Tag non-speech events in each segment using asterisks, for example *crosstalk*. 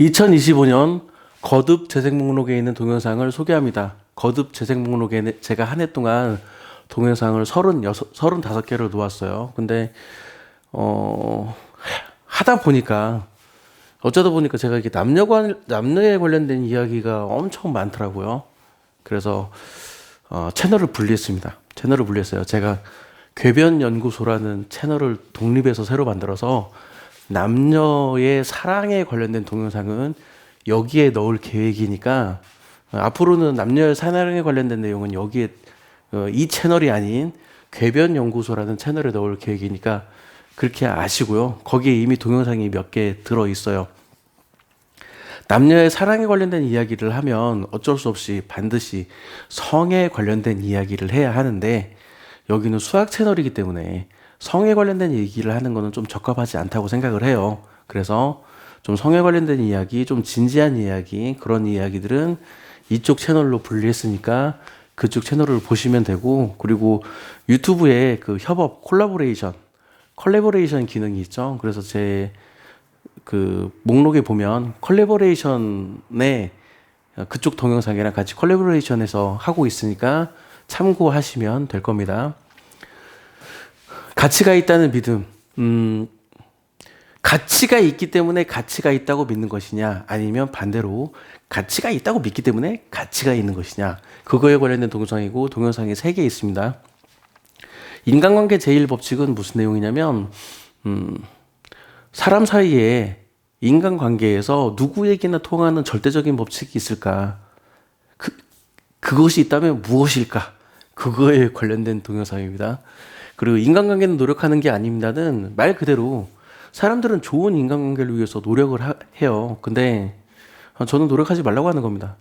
2025년 거듭 재생 목록에 있는 동영상을 소개합니다. 거듭 재생 목록에 제가 한 해 동안 동영상을 36, 35개를 놓았어요. 근데, 어, 하다 보니까, 어쩌다 보니까 제가 이게 남녀 관, 남녀에 관련된 이야기가 엄청 많더라고요. 그래서, 어, 채널을 분리했습니다. 채널을 분리했어요. 제가 궤변 연구소라는 채널을 독립해서 새로 만들어서 남녀의 사랑에 관련된 동영상은 여기에 넣을 계획이니까 어, 앞으로는 남녀의 사랑에 관련된 내용은 여기에 어, 이 채널이 아닌 궤변 연구소라는 채널에 넣을 계획이니까 그렇게 아시고요. 거기에 이미 동영상이 몇 개 들어 있어요. 남녀의 사랑에 관련된 이야기를 하면 어쩔 수 없이 반드시 성에 관련된 이야기를 해야 하는데 여기는 수학 채널이기 때문에 성에 관련된 얘기를 하는 거는 좀 적합하지 않다고 생각을 해요. 그래서 좀 성에 관련된 이야기, 좀 진지한 이야기, 그런 이야기들은 이쪽 채널로 분리했으니까 그쪽 채널을 보시면 되고, 그리고 유튜브에 그 협업, 콜라보레이션, 컬래버레이션 기능이 있죠. 그래서 제 그 목록에 보면 컬래버레이션에 그쪽 동영상이랑 같이 컬래버레이션해서 하고 있으니까 참고하시면 될 겁니다. 가치가 있다는 믿음. 음, 가치가 있기 때문에 가치가 있다고 믿는 것이냐, 아니면 반대로 가치가 있다고 믿기 때문에 가치가 있는 것이냐, 그거에 관련된 동영상이고, 동영상이 세 개 있습니다. 인간관계 제1법칙은 무슨 내용이냐면, 음, 사람 사이에 인간관계에서 누구에게나 통하는 절대적인 법칙이 있을까? 그, 그것이 있다면 무엇일까? 그거에 관련된 동영상입니다. 그리고 인간관계는 노력하는 게 아닙니다는 말 그대로 사람들은 좋은 인간관계를 위해서 노력을 하, 해요. 근데 저는 노력하지 말라고 하는 겁니다.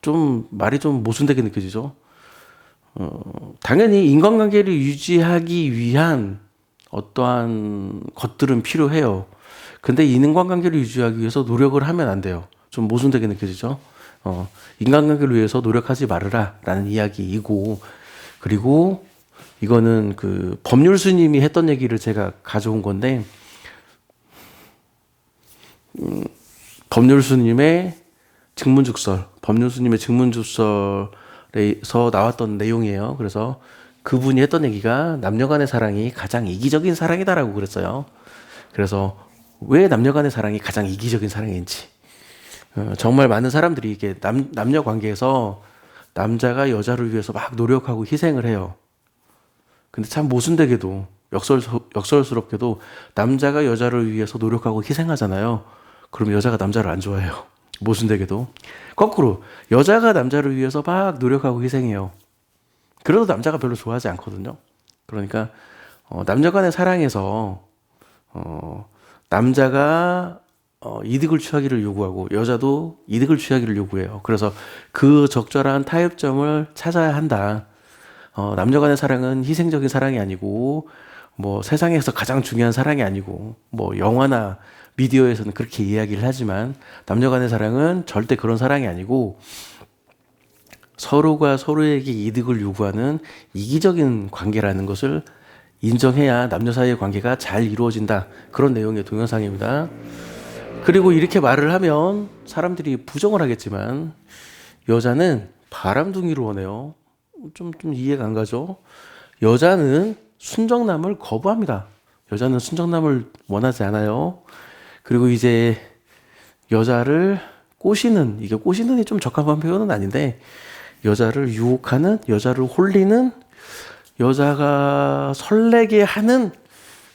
좀 말이 좀 모순되게 느껴지죠. 어, 당연히 인간관계를 유지하기 위한 어떠한 것들은 필요해요. 근데 인간관계를 유지하기 위해서 노력을 하면 안 돼요. 좀 모순되게 느껴지죠. 어, 인간관계를 위해서 노력하지 말으라 라는 이야기이고 그리고 이거는 그 법률 스님이 했던 얘기를 제가 가져온 건데 음, 법률 스님의 증문죽설, 법률 스님의 증문죽설에서 나왔던 내용이에요. 그래서 그분이 했던 얘기가 남녀간의 사랑이 가장 이기적인 사랑이다라고 그랬어요. 그래서 왜 남녀간의 사랑이 가장 이기적인 사랑인지 어, 정말 많은 사람들이 이게 남, 남녀 관계에서 남자가 여자를 위해서 막 노력하고 희생을 해요. 근데 참 모순되게도 역설, 역설스럽게도 남자가 여자를 위해서 노력하고 희생하잖아요. 그럼 여자가 남자를 안 좋아해요. 모순되게도. 거꾸로 여자가 남자를 위해서 막 노력하고 희생해요. 그래도 남자가 별로 좋아하지 않거든요. 그러니까 어, 남녀 간의 사랑에서 어, 남자가 어, 이득을 취하기를 요구하고 여자도 이득을 취하기를 요구해요. 그래서 그 적절한 타협점을 찾아야 한다. 어, 남녀 간의 사랑은 희생적인 사랑이 아니고 뭐 세상에서 가장 중요한 사랑이 아니고 뭐 영화나 미디어에서는 그렇게 이야기를 하지만 남녀 간의 사랑은 절대 그런 사랑이 아니고 서로가 서로에게 이득을 요구하는 이기적인 관계라는 것을 인정해야 남녀 사이의 관계가 잘 이루어진다. 그런 내용의 동영상입니다. 그리고 이렇게 말을 하면 사람들이 부정을 하겠지만 여자는 바람둥이로 원해요. 좀, 좀 이해가 안 가죠? 여자는 순정남을 거부합니다. 여자는 순정남을 원하지 않아요. 그리고 이제 여자를 꼬시는, 이게 꼬시는이 좀 적합한 표현은 아닌데, 여자를 유혹하는, 여자를 홀리는, 여자가 설레게 하는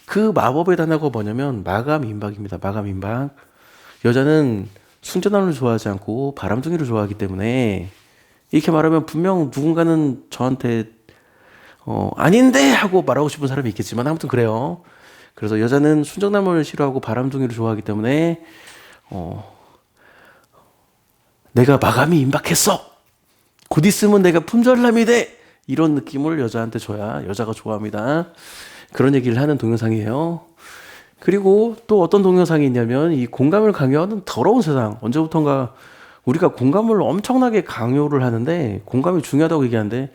그 마법의 단어가 뭐냐면 마감 임박입니다. 마감 임박. 여자는 순전함을 좋아하지 않고 바람둥이를 좋아하기 때문에 이렇게 말하면 분명 누군가는 저한테 어, 아닌데 하고 말하고 싶은 사람이 있겠지만 아무튼 그래요. 그래서 여자는 순정남을 싫어하고 바람둥이를 좋아하기 때문에 어, 내가 마감이 임박했어. 곧 있으면 내가 품절남이 돼. 이런 느낌을 여자한테 줘야 여자가 좋아합니다. 그런 얘기를 하는 동영상이에요. 그리고 또 어떤 동영상이 있냐면 이 공감을 강요하는 더러운 세상. 언제부턴가 우리가 공감을 엄청나게 강요를 하는데 공감이 중요하다고 얘기하는데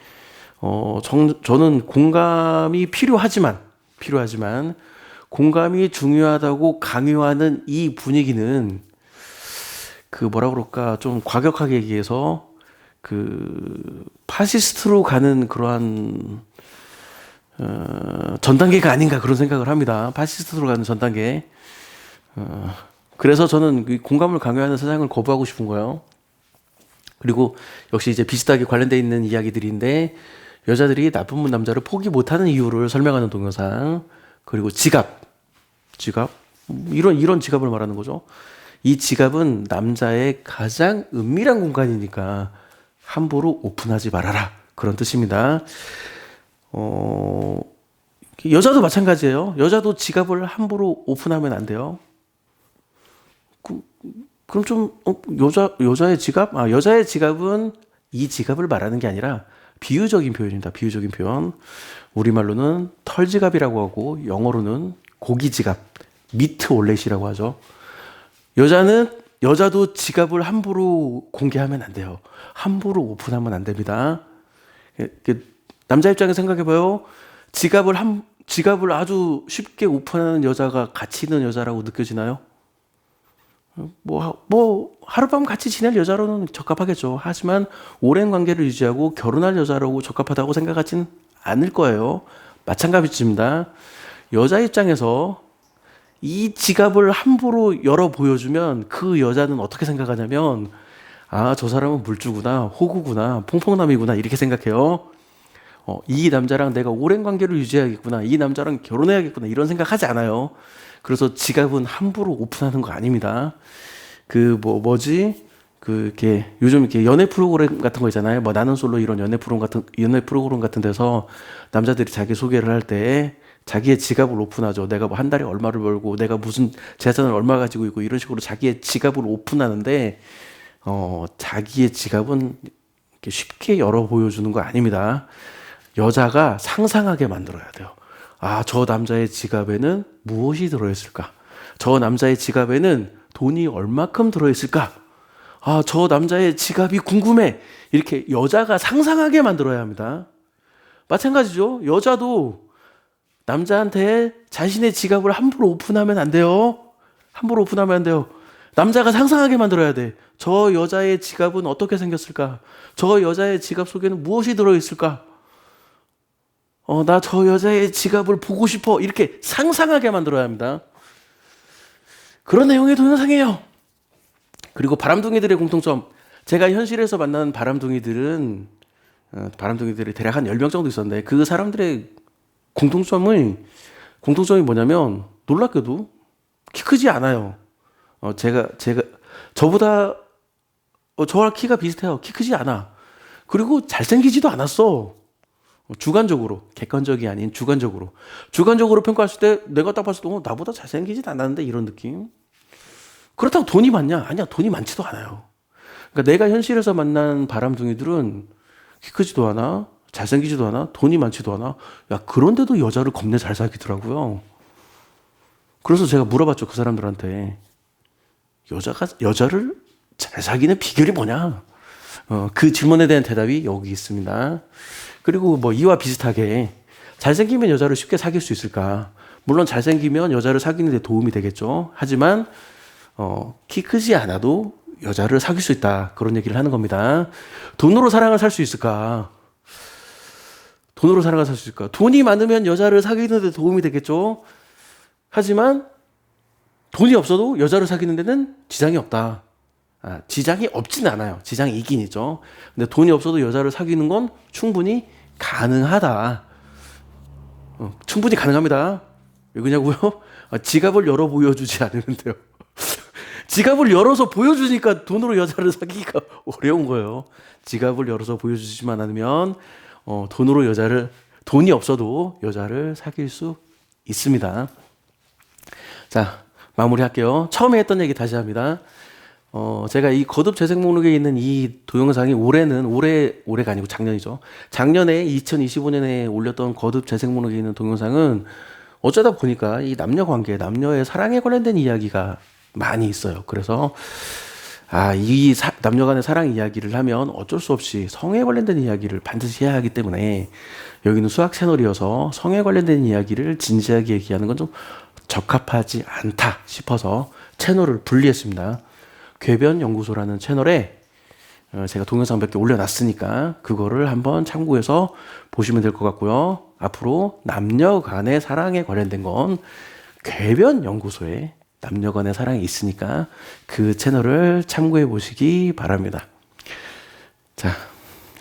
어, 정, 저는 공감이 필요하지만 필요하지만 공감이 중요하다고 강요하는 이 분위기는 그 뭐라 그럴까 좀 과격하게 얘기해서 그 파시스트로 가는 그러한 어, 전 단계가 아닌가 그런 생각을 합니다. 파시스트로 가는 전 단계. 어, 그래서 저는 이 공감을 강요하는 세상을 거부하고 싶은 거예요. 그리고 역시 이제 비슷하게 관련돼 있는 이야기들인데 여자들이 나쁜 남자를 포기 못하는 이유를 설명하는 동영상 그리고 지갑 지갑 이런 이런 지갑을 말하는 거죠. 이 지갑은 남자의 가장 은밀한 공간이니까 함부로 오픈하지 말아라 그런 뜻입니다. 어 여자도 마찬가지예요. 여자도 지갑을 함부로 오픈하면 안 돼요. 그, 그럼 좀 어, 여자 여자의 지갑 아 여자의 지갑은 이 지갑을 말하는 게 아니라 비유적인 표현입니다. 비유적인 표현. 우리말로는 털지갑이라고 하고 영어로는 고기지갑, 미트 올렛이라고 하죠. 여자는 여자도 지갑을 함부로 공개하면 안 돼요. 함부로 오픈하면 안 됩니다. 그, 그 남자 입장에 생각해봐요. 지갑을 한 지갑을 아주 쉽게 오픈하는 여자가 가치 있는 여자라고 느껴지나요? 뭐, 뭐, 하룻밤 같이 지낼 여자로는 적합하겠죠. 하지만 오랜 관계를 유지하고 결혼할 여자라고 적합하다고 생각하진 않을 거예요. 마찬가지입니다. 여자 입장에서 이 지갑을 함부로 열어 보여주면 그 여자는 어떻게 생각하냐면, 아, 저 사람은 물주구나, 호구구나, 퐁퐁남이구나, 이렇게 생각해요. 어, 이 남자랑 내가 오랜 관계를 유지해야겠구나, 이 남자랑 결혼해야겠구나, 이런 생각 하지 않아요. 그래서 지갑은 함부로 오픈하는 거 아닙니다. 그 뭐 뭐지? 그 이렇게 요즘 이렇게 연애 프로그램 같은 거 있잖아요. 뭐 나는 솔로 이런 연애 프로그램 같은 연애 프로그램 같은 데서 남자들이 자기 소개를 할 때 자기의 지갑을 오픈하죠. 내가 뭐 한 달에 얼마를 벌고 내가 무슨 재산을 얼마 가지고 있고 이런 식으로 자기의 지갑을 오픈하는데 어 자기의 지갑은 쉽게 열어 보여주는 거 아닙니다. 여자가 상상하게 만들어야 돼요. 아, 저 남자의 지갑에는 무엇이 들어있을까? 저 남자의 지갑에는 돈이 얼마큼 들어있을까? 아, 저 남자의 지갑이 궁금해. 이렇게 여자가 상상하게 만들어야 합니다. 마찬가지죠. 여자도 남자한테 자신의 지갑을 함부로 오픈하면 안 돼요. 함부로 오픈하면 안 돼요. 남자가 상상하게 만들어야 돼. 저 여자의 지갑은 어떻게 생겼을까? 저 여자의 지갑 속에는 무엇이 들어있을까? 어, 나 저 여자의 지갑을 보고 싶어. 이렇게 상상하게 만들어야 합니다. 그런 내용의 동영상이에요. 그리고 바람둥이들의 공통점. 제가 현실에서 만난 바람둥이들은, 어, 바람둥이들이 대략 한 10명 정도 있었는데, 그 사람들의 공통점은, 공통점이 뭐냐면, 놀랍게도 키 크지 않아요. 어, 제가, 제가, 저보다, 어, 저와 키가 비슷해요. 키 크지 않아. 그리고 잘생기지도 않았어. 주관적으로 객관적이 아닌 주관적으로. 주관적으로 평가했을 때 내가 딱 봤을 때 어, 나보다 잘생기진 않았는데 이런 느낌? 그렇다고 돈이 많냐? 아니야. 돈이 많지도 않아요. 그러니까 내가 현실에서 만난 바람둥이들은 키 크지도 않아 잘생기지도 않아 돈이 많지도 않아. 야 그런데도 여자를 겁내 잘 사귀더라고요. 그래서 제가 물어봤죠 그 사람들한테. 여자가 여자를 잘 사귀는 비결이 뭐냐? 어, 그 질문에 대한 대답이 여기 있습니다. 그리고 뭐 이와 비슷하게 잘생기면 여자를 쉽게 사귈 수 있을까? 물론 잘생기면 여자를 사귀는 데 도움이 되겠죠. 하지만 어, 키 크지 않아도 여자를 사귈 수 있다. 그런 얘기를 하는 겁니다. 돈으로 사랑을 살 수 있을까? 돈으로 사랑을 살 수 있을까? 돈이 많으면 여자를 사귀는 데 도움이 되겠죠. 하지만 돈이 없어도 여자를 사귀는 데는 지장이 없다. 아, 지장이 없진 않아요. 지장이 있긴 있죠. 근데 돈이 없어도 여자를 사귀는 건 충분히 가능하다. 어, 충분히 가능합니다. 왜 그냐고요? 아, 지갑을 열어 보여주지 않으면돼요. *laughs* 지갑을 열어서 보여주니까 돈으로 여자를 사귀기가 *laughs* 어려운 거예요. 지갑을 열어서 보여주지만 않으면 어, 돈으로 여자를 돈이 없어도 여자를 사귈 수 있습니다. 자 마무리할게요. 처음에 했던 얘기 다시 합니다. 어, 제가 이 거듭 재생 목록에 있는 이 동영상이 올해는 올해 올해가 아니고 작년이죠. 작년에 2025년에 올렸던 거듭 재생 목록에 있는 동영상은 어쩌다 보니까 이 남녀 관계, 남녀의 사랑에 관련된 이야기가 많이 있어요. 그래서 아, 이 사, 남녀 간의 사랑 이야기를 하면 어쩔 수 없이 성에 관련된 이야기를 반드시 해야 하기 때문에 여기는 수학 채널이어서 성에 관련된 이야기를 진지하게 얘기하는 건 좀 적합하지 않다 싶어서 채널을 분리했습니다. 궤변 연구소라는 채널에 어, 제가 동영상 몇 개 올려놨으니까 그거를 한번 참고해서 보시면 될 것 같고요. 앞으로 남녀 간의 사랑에 관련된 건 궤변 연구소에 남녀 간의 사랑이 있으니까 그 채널을 참고해 보시기 바랍니다. 자,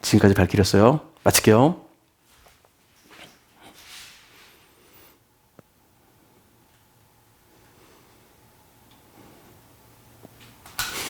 지금까지 발길이었어요. 마칠게요.